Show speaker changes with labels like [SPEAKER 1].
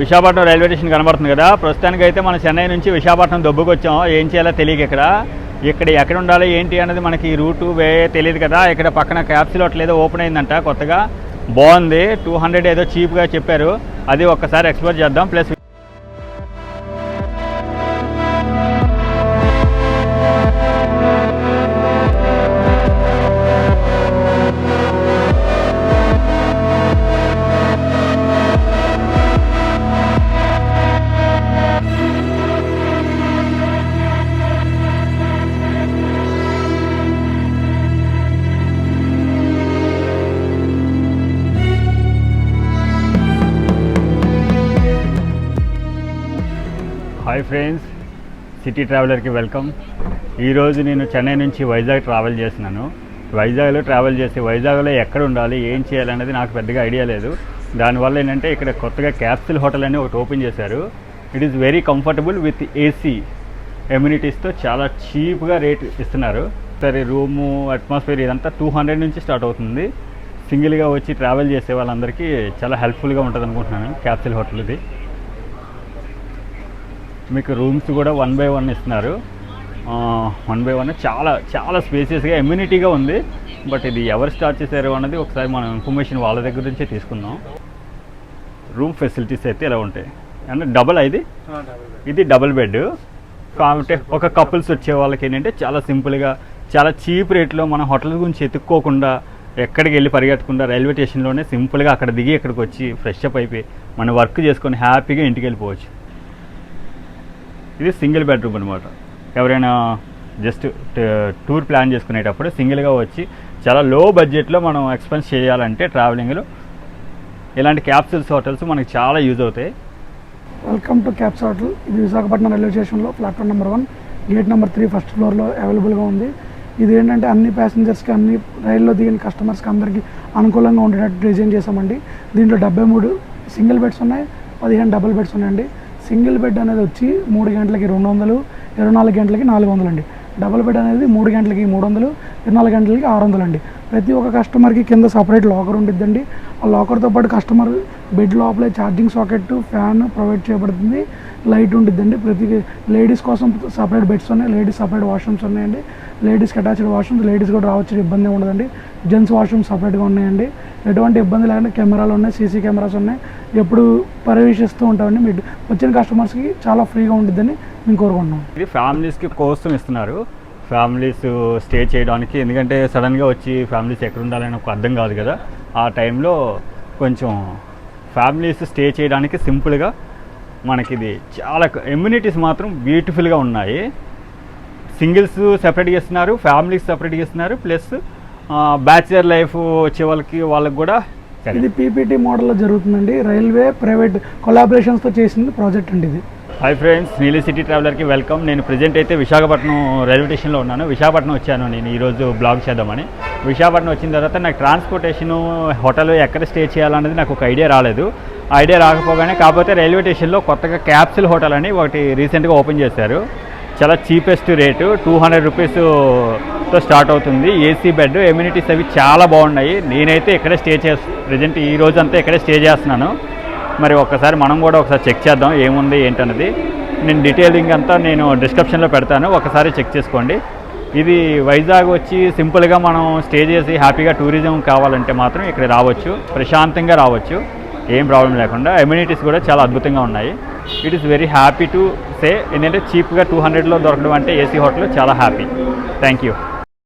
[SPEAKER 1] Visakhapatnam railway station కనబడుతుంది కదా. ప్రస్తుతానికి అయితే మన చెన్నై నుంచి విశాఖపట్నం దొబ్బుకొచ్చాం. ఏం చేయాలో తెలియక ఇక్కడ. ఇక్కడ ఎక్కడ ఉండాలి ఏంటి అనేది మనకి ఈ రూటు వే తెలియదు కదా. ఇక్కడ పక్కన క్యాప్సిలోట్ లేదో ఓపెన్ అయిందంట కొత్తగా. బాగుంది. టూ హండ్రెడ్ ఏదో చీప్గా చెప్పారు. అది ఒక్కసారి ఎక్స్ప్లోర్ చేద్దాం. ప్లస్ హాయ్ ఫ్రెండ్స్ సిటీ ట్రావెలర్కి వెల్కమ్ ఈరోజు నేను చెన్నై నుంచి వైజాగ్ ట్రావెల్ చేసినాను వైజాగ్లో ట్రావెల్ చేసి వైజాగ్లో ఎక్కడ ఉండాలి ఏం చేయాలనేది నాకు పెద్దగా ఐడియా లేదు. దానివల్ల ఏంటంటే ఇక్కడ కొత్తగా క్యాప్సిల్ హోటల్ అని ఒకటి ఓపెన్ చేశారు. It is very comfortable with AC ఎమ్యూనిటీస్తో చాలా చీప్గా రేట్ ఇస్తున్నారు. సరే రూము అట్మాస్ఫియర్ ఇదంతా టూ హండ్రెడ్ నుంచి స్టార్ట్ అవుతుంది. సింగిల్గా వచ్చి ట్రావెల్ చేసే వాళ్ళందరికీ చాలా హెల్ప్ఫుల్గా ఉంటుంది అనుకుంటున్నాను క్యాప్సిల్ హోటల్ ఇది. మీకు రూమ్స్ కూడా వన్ బై వన్ ఇస్తున్నారు. వన్ బై వన్ చాలా చాలా స్పేసియస్గా ఇమ్యూనిటీగా ఉంది. బట్ ఇది ఎవరు స్టార్ట్ చేశారు అన్నది ఒకసారి మనం ఇన్ఫర్మేషన్ వాళ్ళ దగ్గర నుంచే తీసుకుందాం. రూమ్ ఫెసిలిటీస్ అయితే ఇలా ఉంటాయి. అంటే డబల్ ఇది? ఇది డబుల్ బెడ్ కాబట్టి ఒక కపుల్స్ వచ్చే వాళ్ళకి ఏంటంటే చాలా సింపుల్గా చాలా చీప్ రేట్లో మన హోటల్ గురించి ఎత్తుక్కోకుండా ఎక్కడికి వెళ్ళి పరిగెట్టకుండా రైల్వే స్టేషన్లోనే సింపుల్గా అక్కడ దిగి ఇక్కడికి వచ్చి ఫ్రెష్ అప్ అయిపోయి మన వర్క్ చేసుకొని హ్యాపీగా ఇంటికి వెళ్ళిపోవచ్చు. ఇది సింగిల్ బెడ్రూమ్ అనమాట ఎవరైనా జస్ట్ టూర్ ప్లాన్ చేసుకునేటప్పుడు సింగిల్గా వచ్చి చాలా లో బడ్జెట్లో మనం ఎక్స్పెన్స్ చేయాలంటే ట్రావెలింగ్లో ఇలాంటి క్యాప్సూల్స్ హోటల్స్ మనకి చాలా యూజ్ అవుతాయి.
[SPEAKER 2] Welcome to Caps hotel. ఇది విశాఖపట్నం రైల్వే స్టేషన్లో platform number one. Gate number three first ఫ్లోర్లో అవైలబుల్గా ఉంది. ఇది ఏంటంటే అన్ని ప్యాసింజర్స్కి అన్ని రైల్లో దిగిన కస్టమర్స్కి అందరికీ అనుకూలంగా ఉండేటట్టు డిజైన్ చేసామండి దీంట్లో డెబ్బై మూడు సింగిల్ బెడ్స్ ఉన్నాయి పదిహేను డబుల్ బెడ్స్ ఉన్నాయండి. సింగిల్ బెడ్ అనేది వచ్చి మూడు గంటలకి రెండు వందలు ఇరవై నాలుగు గంటలకి నాలుగు వందలు అండి డబుల్ బెడ్ అనేది మూడు గంటలకి మూడు వందలు ఇరవై నాలుగు గంటలకి ఆరు వందలు అండి ప్రతి ఒక్క కస్టమర్కి కింద సపరేట్ లాకర్ ఉండిద్దండి. ఆ లాకర్తో పాటు కస్టమర్ బెడ్ లోపలే ఛార్జింగ్ సాకెట్ ఫ్యాన్ ప్రొవైడ్ చేయబడుతుంది. లైట్ ఉంటుందండి ప్రతి లేడీస్ కోసం సపరేట్ బెడ్స్ ఉన్నాయి. లేడీస్ సపరేట్ వాష్రూమ్స్ ఉన్నాయండి. లేడీస్కి అటాచ్డ్ వాష్రూమ్స్ లేడీస్ కూడా రావచ్చు. ఇబ్బంది ఉండదండి. జెంట్స్ వాష్రూమ్స్ సపరేట్గా ఉన్నాయండి. ఎటువంటి ఇబ్బంది లేకుండా కెమెరాలు ఉన్నాయి. సీసీ కెమెరాస్ ఉన్నాయి. ఎప్పుడు పర్యవేక్షిస్తూ ఉంటామండి. మీరు వచ్చిన కస్టమర్స్కి చాలా ఫ్రీగా ఉంటుందని మేము కోరుకుంటున్నాం.
[SPEAKER 1] ఇది ఫ్యామిలీస్కి కోసం ఇస్తున్నారు. ఫ్యామిలీస్ స్టే చేయడానికి. ఎందుకంటే సడన్గా వచ్చి ఫ్యామిలీస్ ఎక్కడ ఉండాలని ఒక అర్థం కాదు కదా. ఆ టైంలో కొంచెం ఫ్యామిలీస్ స్టే చేయడానికి సింపుల్గా మనకి ఇది చాలా ఇమ్యూనిటీస్ మాత్రం బ్యూటిఫుల్గా ఉన్నాయి. సింగిల్స్ సెపరేట్గా ఇస్తున్నారు ఫ్యామిలీస్ సెపరేట్గా ఇస్తున్నారు ప్లస్ బ్యాచిలర్ లైఫ్ వచ్చే వాళ్ళకి వాళ్ళకి కూడా
[SPEAKER 2] ఇది పీపీటీ మోడల్లో జరుగుతుందండి. రైల్వే ప్రైవేట్ కొలాబరేషన్స్తో చేసింది ప్రాజెక్ట్ అండి ఇది.
[SPEAKER 1] హాయ్ ఫ్రెండ్స్ నీలి సిటీ ట్రావెలర్కి వెల్కమ్ నేను ప్రజెంట్ అయితే విశాఖపట్నం రైల్వే స్టేషన్లో ఉన్నాను. విశాఖపట్నం వచ్చాను నేను ఈరోజు బ్లాగ్ చేద్దామని. విశాఖపట్నం వచ్చిన తర్వాత నాకు ట్రాన్స్పోర్టేషను హోటల్ ఎక్కడ స్టే చేయాలనేది నాకు ఒక ఐడియా రాలేదు. ఐడియా రాకపోగానే కాకపోతే రైల్వే స్టేషన్లో కొత్తగా క్యాప్సిల్ హోటల్ అని ఒకటి రీసెంట్గా ఓపెన్ చేశారు. చాలా చీపెస్ట్ రేటు టూ హండ్రెడ్ రూపీస్తో స్టార్ట్ అవుతుంది. ఏసీ బెడ్ ఎమ్యూనిటీస్ అవి చాలా బాగున్నాయి. నేనైతే ఇక్కడే స్టే చే ప్రజెంట్ ఈ రోజు అంతా ఇక్కడే స్టే చేస్తున్నాను. మరి ఒక్కసారి మనం కూడా ఒకసారి చెక్ చేద్దాం ఏముంది ఏంటన్నది. నేను డీటెయిలింగ్ అంతా నేను డిస్క్రిప్షన్లో పెడతాను. ఒకసారి చెక్ చేసుకోండి. ఇది వైజాగ్ వచ్చి సింపుల్గా మనం స్టే చేసి హ్యాపీగా టూరిజం కావాలంటే మాత్రం ఇక్కడ రావచ్చు. ప్రశాంతంగా రావచ్చు. ఏం ప్రాబ్లం లేకుండా. ఎమ్యూనిటీస్ కూడా చాలా అద్భుతంగా ఉన్నాయి. It is very happy to say ఏంటంటే చీప్గా టూ హండ్రెడ్లో దొరకడం అంటే ఏసీ హోటల్ చాలా హ్యాపీ థ్యాంక్ యూ